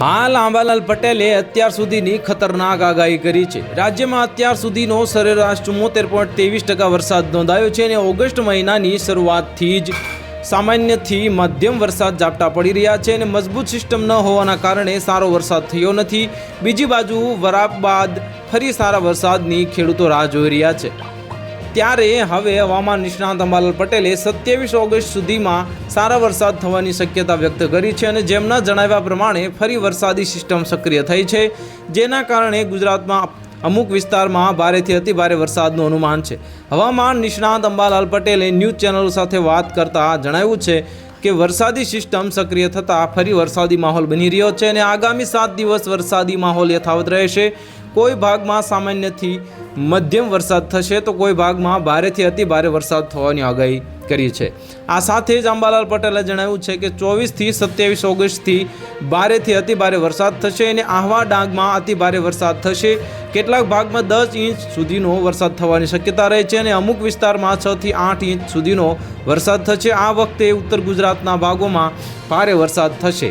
હાલ આંબાલાલ પટેલે અત્યાર સુધીની ખતરનાક આગાહી કરી છે. રાજ્યમાં અત્યાર સુધીનો સરેરાશ ચુમ્મોતેર પોઈન્ટ ત્રેવીસ ટકા વરસાદ નોંધાયો છે અને ઓગસ્ટ મહિનાની શરૂઆતથી જ સામાન્યથી મધ્યમ વરસાદ ઝાપટા પડી રહ્યા છે અને મજબૂત સિસ્ટમ ન હોવાના કારણે સારો વરસાદ થયો નથી. બીજી બાજુ વરાપ બાદ ફરી સારા વરસાદની ખેડૂતો રાહ જોઈ રહ્યા છે. ત્યારે હવે હવામાન નિષ્ણાંત અંબાલાલ પટેલે સત્યાવીસ ઓગસ્ટ સુધીમાં સારા વરસાદ થવાની શક્યતા વ્યક્ત કરી છે અને જેમના જણાવ્યા પ્રમાણે ફરી વરસાદી સિસ્ટમ સક્રિય થઈ છે. જેના કારણે ગુજરાતમાં અમુક વિસ્તારમાં ભારેથી અતિ ભારે વરસાદનું અનુમાન છે. હવામાન નિષ્ણાંત અંબાલાલ પટેલે ન્યૂઝ ચેનલો સાથે વાત કરતા જણાવ્યું છે કે વરસાદી સિસ્ટમ સક્રિય થતાં ફરી વરસાદી માહોલ બની રહ્યો છે અને આગામી સાત દિવસ વરસાદી માહોલ યથાવત રહેશે. કોઈ ભાગમાં સામાન્યથી મધ્યમ વરસાદ થશે તો કોઈ ભાગમાં ભારેથી અતિ ભારે વરસાદ થવાની આગાહી કરી છે. આ સાથે જ અંબાલાલ પટેલે જણાવ્યું છે કે ચોવીસથી સત્યાવીસ ઓગસ્ટથી ભારેથી અતિ ભારે વરસાદ થશે અને આહવા ડાંગમાં અતિ ભારે વરસાદ થશે. કેટલાક ભાગમાં દસ ઇંચ સુધીનો વરસાદ થવાની શક્યતા રહે છે અને અમુક વિસ્તારમાં છથી આઠ ઇંચ સુધીનો વરસાદ થશે. આ વખતે ઉત્તર ગુજરાતના ભાગોમાં ભારે વરસાદ થશે.